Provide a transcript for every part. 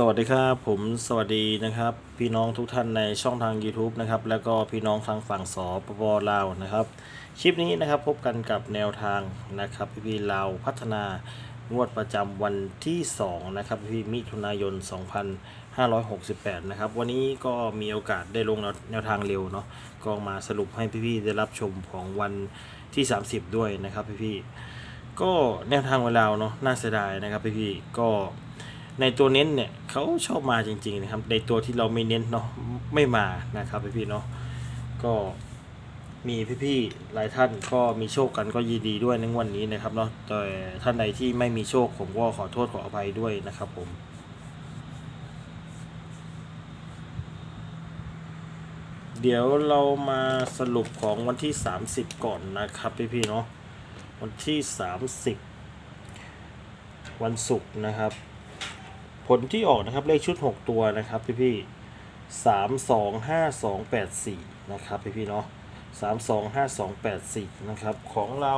สวัสดีครับผมสวัสดีนะครับ พี่น้องทุกท่านในช่องทาง YouTube นะครับแล้วก็พี่น้องทางฝั่งสปปลาวนะครับคลิปนี้นะครับพบกันกับแนวทางนะครับพี่พี่ลาวพัฒนางวดประจำวันที่2นะครับพี่มิถุนายน 2568 นะครับวันนี้ก็มีโอกาสได้ลงแนวทางเร็วเนาะก็มาสรุปให้พี่ๆได้รับชมของวันที่ 30 ด้วยนะครับพี่ๆก็แนวทางเวลาเนาะน่าเสียดายนะครับพี่ๆก็ ในตัวเน้นเนี่ยเขาชอบมาจริงๆนะครับ ในตัวที่เราไม่เน้นเนาะไม่มานะครับพี่ๆเนาะก็มีพี่ๆหลายท่านก็มีโชคกันก็ยินดีด้วยในวันนี้นะครับเนาะแต่ท่านใดที่ไม่มีโชคผมก็ขอโทษขออภัยด้วยนะครับผมเดี๋ยวเรามาสรุปของวันที่ 30 ก่อนนะครับพี่ๆเนาะวันที่ 30 วันศุกร์นะครับ ผลที่ออกนะครับเลขชุด 6 ตัวนะครับพี่พี่สามสองห้าสองแปดสี่นะครับพี่พี่เนาะสามสองห้าสองแปดสี่นะครับของเรา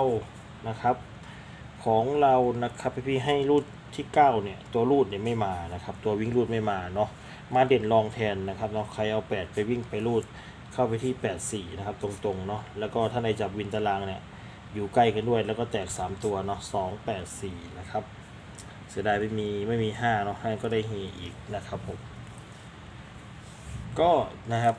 นะครับ ของเรานะครับพี่พี่ให้รูดที่9เนี่ยตัวรูดเนี่ยไม่มานะครับ ตัววิ่งรูดไม่มาเนาะมาเด่นรองแทนนะครับเนาะใครเอา8ไปวิ่งไปรูดเข้าไปที่84นะครับตรงๆเนาะแล้วก็ถ้าในจับวินตารางเนี่ยอยู่ใกล้กันด้วยแล้วก็แตก3ตัวเนาะ2 8 4นะครับ เสียดายไม่มีไม่มีห้าเนาะห้ก็ได้เฮอีกนะครับผมก็นะครับ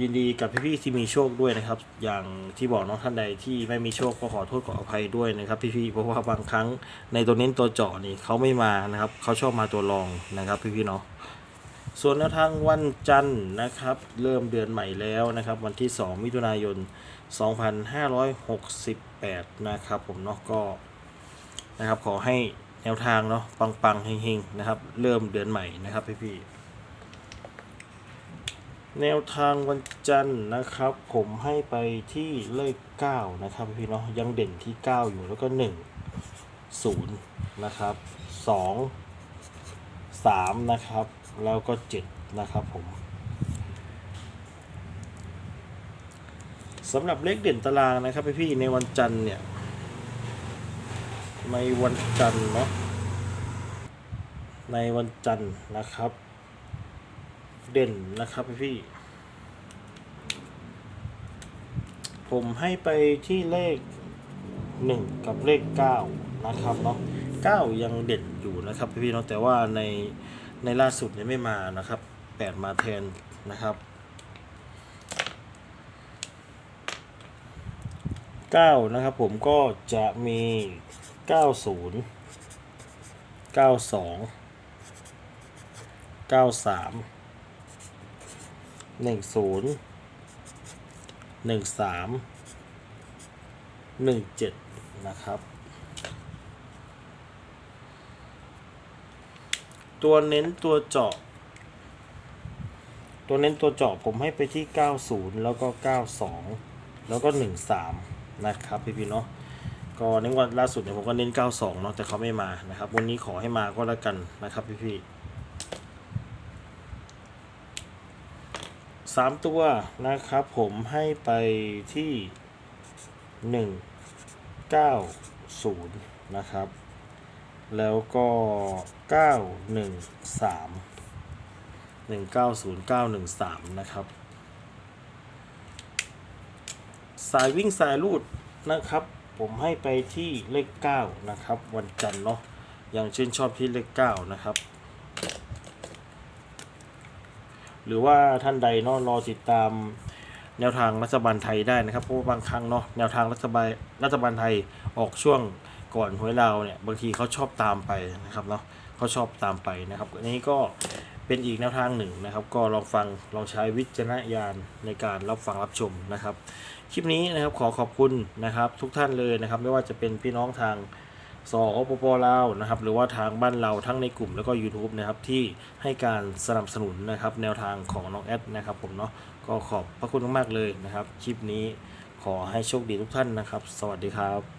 ยินดีกับพี่ๆที่มีโชคด้วยนะครับ อย่างที่บอกน้องท่านใดที่ไม่มีโชคก็ขอโทษขออภัยด้วยนะครับ พี่ๆเพราะว่าบางครั้งในตัวเน้นตัวเจาะนี่เขาไม่มานะครับเขาชอบมาตัวรองนะครับพี่ๆเนาะส่วนแนวทางวันจันทร์นะครับ เริ่มเดือนใหม่แล้วนะครับ วันที่ 2 มิถุนายน 2568 นะครับผมเนาะก็ นะครับ ขอให้แนวทางเนาะปังๆเฮงๆนะครับ เริ่มเดือนใหม่นะครับพี่ๆแนวทางวันจันทร์นะครับ ผมให้ไปที่เลข 9 นะครับ พี่ๆเนาะยังเด่นที่ 9 อยู่แล้วก็ 1 0 นะครับ 2 3 นะครับ แล้วก็ 7 นะครับผมสำหรับเลขเด่นตารางนะครับพี่ๆในวันจันทร์เนี่ย ในวันจันทร์เนาะในวันจันทร์นะครับ เด่นนะครับพี่ ผมให้ไปที่เลขหนึ่งกับเลขเก้านะครับเนาะเก้ายังเด่นอยู่นะครับพี่เนาะแต่ว่าในในล่าสุดเนี่ยไม่มานะครับแปดมาแทนนะครับ เก้านะครับผมก็จะมี 90 92 93 10 13 17 นะครับ ตัวเน้นตัวเจาะ ตัวเน้นตัวเจาะผมให้ไปที่ 90 แล้วก็ 92 แล้วก็ 13 นะครับพี่พี่เนาะก็ในวันล่าสุดเนี่ยผมก็เน้น 92 เนาะแต่เขาไม่มานะครับ วันนี้ขอให้มาก็แล้วกันนะครับพี่พี่สามตัวนะครับผมให้ไปที่ 1 9 0 นะครับ แล้วก็ 9 1 3 1 9 0 9 1 3 นะครับ สายวิ่งสายรูดนะครับ ผมให้ไปที่เลข 9 นะครับ วันจันทร์เนาะอยังชื่นชอบที่เลข 9 นะครับ หรือว่าท่านใดเนาะรอติดตามแนวทางรัฐบาลไทยได้นะครับเพราะว่าบางครั้งเนาะแนวทางรัฐบาลรัฐบาลไทยออกช่วงก่อนหวยลาวเนี่ยบางทีเขาชอบตามไปนะครับเนาะเขาชอบตามไปนะครับอันนี้ก็ เป็นอีกแนวทางหนึ่งนะครับ ก็ลองฟังลองใช้วิจารณญาณในการรับฟังรับชมนะครับ คลิปนี้นะครับขอขอบคุณนะครับทุกท่านเลยนะครับ ไม่ว่าจะเป็นพี่น้องทางสอปปลาวนะครับหรือว่าทางบ้านเราทั้งในกลุ่มแล้วก็ YouTube นะครับที่ให้การสนับสนุนนะครับแนวทางของน้องแอดนะครับผมเนาะก็ขอบพระคุณมากๆเลยนะครับ คลิปนี้ขอให้โชคดีทุกท่านนะครับ สวัสดีครับ